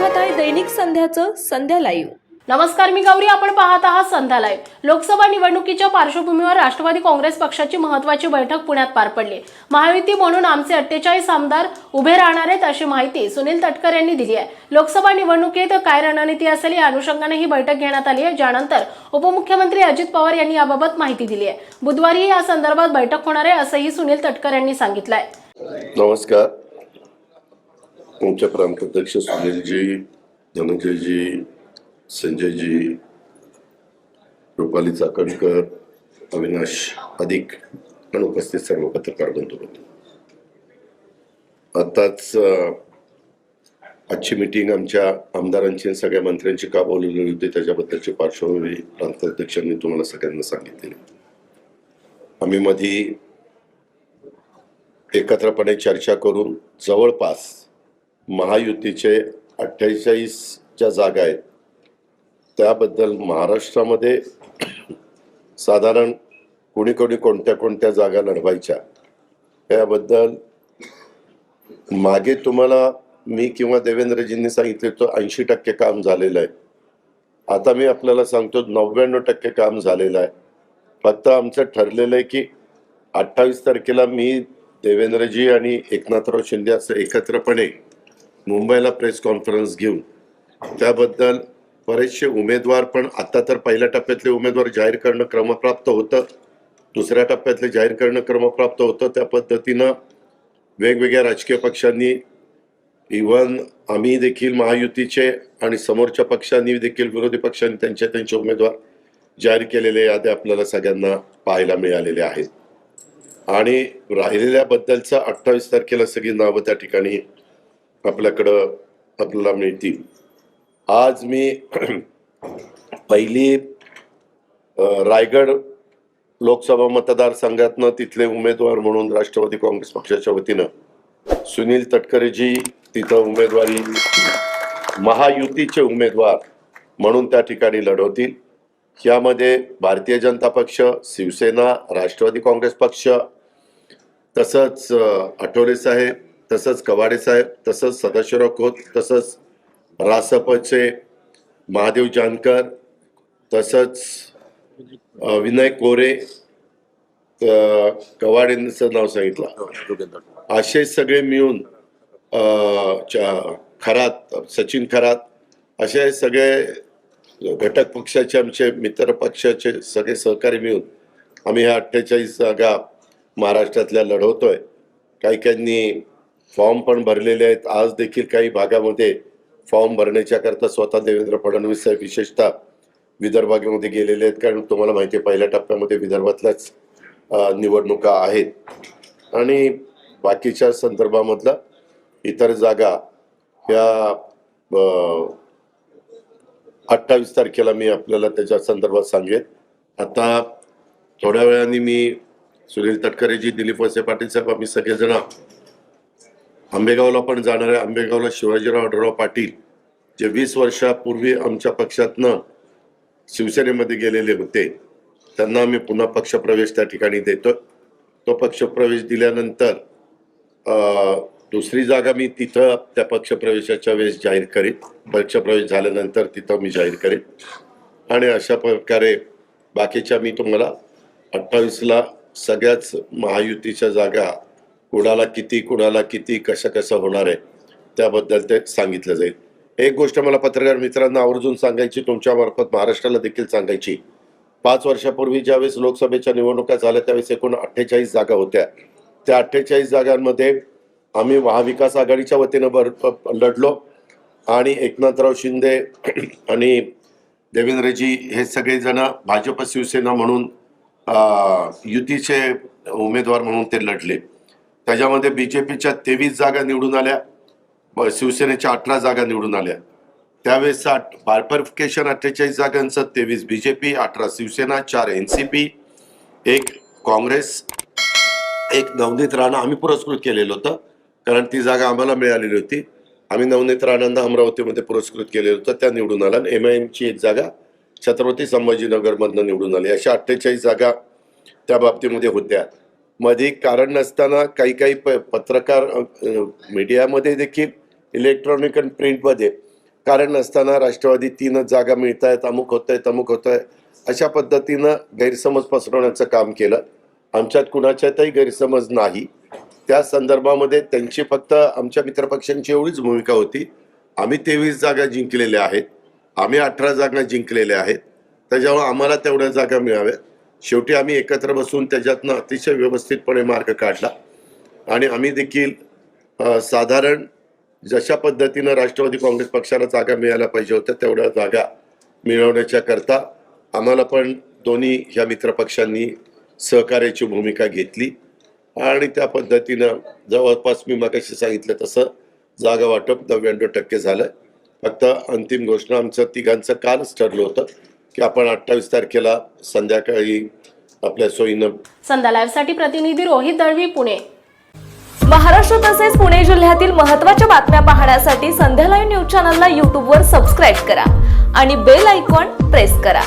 पाहताय दैनिक संध्याचं संध्या लाईव्ह. नमस्कार मी गौरी. आपण पाहत आहात संध्या लाईव्ह. लोकसभा निवडणुकीच्या पार्श्वभूमीवर राष्ट्रवादी काँग्रेस पक्षाची महत्वाची बैठक पुण्यात पार पडली. महायुती म्हणून आमचे अठ्ठेचाळीस आमदार उभे राहणार आहेत अशी माहिती सुनील तटकर यांनी दिली आहे. लोकसभा निवडणुकीत काय रणनीती असेल या अनुषंगाने ही बैठक घेण्यात आली आहे. ज्यानंतर उपमुख्यमंत्री अजित पवार यांनी याबाबत माहिती दिली आहे. बुधवारी या संदर्भात बैठक होणार आहे असंही सुनील तटकर यांनी सांगितलंय. नमस्कार. तुमचे प्रांताध्यक्ष सुनीलजी धनंजयजी संजयजी रुपाली चाकणकर अविनाश अधिक आणि उपस्थित सर्व पत्रकार बंधू आताच आजची मीटिंग आमच्या आमदारांची सगळ्या मंत्र्यांची का बोलवली होती त्याच्याबद्दलची पार्श्वभूमी प्रांताध्यक्षांनी तुम्हाला सगळ्यांना सांगितलेली. आम्ही मधी एकत्रपणे चर्चा करून जवळपास महायुतीचे अठ्ठेचाळीस ज्या जागा आहेत. त्याबद्दल महाराष्ट्रामध्ये साधारण कोणी कोणी कोणत्या कोणत्या जागा लढवायच्या याबद्दल मागे तुम्हाला मी किंवा देवेंद्रजींनी सांगितले तो ऐंशी टक्के काम झालेलं आहे. आता मी आपल्याला सांगतो नव्याण्णव टक्के काम झालेलं आहे. फक्त आमचं ठरलेलं आहे की अठ्ठावीस तारखेला मी देवेंद्रजी आणि एकनाथराव शिंदे असं एकत्रपणे मुंबईला प्रेस कॉन्फरन्स घेऊन. त्याबद्दल बरेचसे उमेदवार पण आता तर पहिल्या टप्प्यातले उमेदवार जाहीर करणं क्रमप्राप्त होतं. दुसऱ्या टप्प्यातले जाहीर करणं क्रमप्राप्त होतं. त्या पद्धतीनं वेगवेगळ्या राजकीय पक्षांनी इव्हन आम्ही देखील महायुतीचे आणि समोरच्या पक्षांनी देखील विरोधी पक्षांनी त्यांचे त्यांचे उमेदवार जाहीर केलेले याद्या आपल्याला सगळ्यांना पाहायला मिळालेल्या आहेत. आणि राहिलेल्याबद्दलचं अठ्ठावीस तारखेला सगळी नावं त्या ठिकाणी आपल्याकडं आपल्याला मिळतील. आज मी पहिली रायगड लोकसभा मतदारसंघातनं तिथले उमेदवार म्हणून राष्ट्रवादी काँग्रेस पक्षाच्या वतीनं सुनील तटकरेजी तिथं उमेदवारी महायुतीचे उमेदवार म्हणून त्या ठिकाणी लढवतील. यामध्ये भारतीय जनता पक्ष शिवसेना राष्ट्रवादी काँग्रेस पक्ष तसंच आठवले साहेब तसंच कवाडे साहेब तसंच सदाशिवराव खोत तसंच रासपचे महादेव जानकर तसंच विनय कोरे कवाडेंचं नाव सांगितलं. असे सगळे मिळून खरात सचिन खरात असे सगळे घटक पक्षाचे आमचे मित्र पक्षाचे सगळे सहकारी मिळून आम्ही ह्या अठ्ठेचाळीस जागा महाराष्ट्रातल्या लढवतोय. काही काहींनी फॉर्म पण भरलेले आहेत. आज देखील काही भागामध्ये फॉर्म भरण्याच्या करता स्वतः देवेंद्र फडणवीस साहेब विशेषतः विदर्भामध्ये गेलेले आहेत. कारण तुम्हाला माहिती आहे पहिल्या टप्प्यामध्ये विदर्भातल्याच निवडणुका आहेत. आणि बाकीच्या संदर्भामधला इतर जागा या अठ्ठावीस तारखेला मी आपल्याला त्याच्या संदर्भात सांगेन. आता थोड्या वेळाने मी सुनील तटकरेजी दिलीप वसे पाटील साहेब आम्ही सगळेजण आंबेगावला पण जाणारे आंबेगावला शिवाजीराव आढळराव पाटील जे वीस वर्षापूर्वी आमच्या पक्षातनं शिवसेनेमध्ये गेलेले होते त्यांना आम्ही पुन्हा पक्षप्रवेश त्या ठिकाणी देतो तो पक्षप्रवेश दिल्यानंतर दुसरी जागा मी तिथं त्या पक्षप्रवेशाच्या वेळेस जाहीर करेन. पक्षप्रवेश झाल्यानंतर तिथं मी जाहीर करेन. आणि अशा प्रकारे बाकीच्या मी तुम्हाला अठ्ठावीसला सगळ्याच महायुतीच्या जागा कुणाला किती कुणाला किती कसं कसं होणार आहे त्याबद्दल ते सांगितलं जाईल. एक गोष्ट मला पत्रकार मित्रांना आवर्जून सांगायची तुमच्यामार्फत महाराष्ट्राला देखील सांगायची. पाच वर्षापूर्वी ज्यावेळेस लोकसभेच्या निवडणुका झाल्या त्यावेळेस एकूण अठ्ठेचाळीस जागा होत्या. त्या अठ्ठेचाळीस जागांमध्ये आम्ही महाविकास आघाडीच्या वतीनं भर लढलो आणि एकनाथराव शिंदे आणि देवेंद्रजी हे सगळेजण भाजप शिवसेना म्हणून युतीचे उमेदवार म्हणून ते लढले. त्याच्यामध्ये बीजेपीच्या तेवीस जागा निवडून आल्या शिवसेनेच्या अठरा जागा निवडून आल्या. त्यावेळेस बायफर्फिकेशन अठ्ठेचाळीस जागांचं तेवीस बीजेपी अठरा शिवसेना चार एन सी पी एक काँग्रेस एक नवनीत राणा. आम्ही पुरस्कृत केलेलं होतं कारण ती जागा आम्हाला मिळालेली होती. आम्ही नवनीत राणांना अमरावतीमध्ये पुरस्कृत केलेलं होतं. त्या निवडून आल्या एम आय एमची एक जागा छत्रपती संभाजीनगरमधनं निवडून आली. अशा अठ्ठेचाळीस जागा त्या बाबतीमध्ये होत्या. मध्ये कारण नसताना काही काही प पत्रकार मीडियामध्ये देखील इलेक्ट्रॉनिक आणि प्रिंटमध्ये कारण नसताना राष्ट्रवादी तीनच जागा मिळत आहेत अमुक होत आहे अमुक होत आहे अशा पद्धतीनं गैरसमज पसरवण्याचं काम केलं. आमच्यात कुणाच्यातही गैरसमज नाही. त्या संदर्भामध्ये त्यांची फक्त आमच्या मित्रपक्षांची एवढीच भूमिका होती. आम्ही तेवीस जागा जिंकलेल्या आहेत. आम्ही अठरा जागा जिंकलेल्या आहेत. त्याच्यामुळे आम्हाला तेवढ्या जागा मिळाव्यात. शेवटी आम्ही एकत्र बसून त्याच्यातनं अतिशय व्यवस्थितपणे मार्ग काढला. आणि आम्ही देखील साधारण जशा पद्धतीनं राष्ट्रवादी काँग्रेस पक्षाला जागा मिळायला पाहिजे होत्या तेवढ्या जागा मिळवण्याच्या करता आम्हाला पण दोन्ही ह्या मित्रपक्षांनी सहकार्याची भूमिका घेतली. आणि त्या पद्धतीनं जवळपास मी मगाशी सांगितलं तसं जागा वाटप नव्याण्णव टक्के झालं. फक्त अंतिम घोषणा आमचं तिघांचं कालच ठरलं होतं. की आपण अठ्ठावीस तारखेला संध्याकाळी आपल्या सोयीनं संध्या लाईव्हसाठी प्रतिनिधी रोहित दळवी पुणे. महाराष्ट्र तसेच पुणे जिल्ह्यातील महत्त्वाच्या बातम्या पाहण्यासाठी संध्या लाईव्ह न्यूज चॅनलला यूट्यूबवर सबस्क्राईब करा आणि बेल आयकॉन प्रेस करा.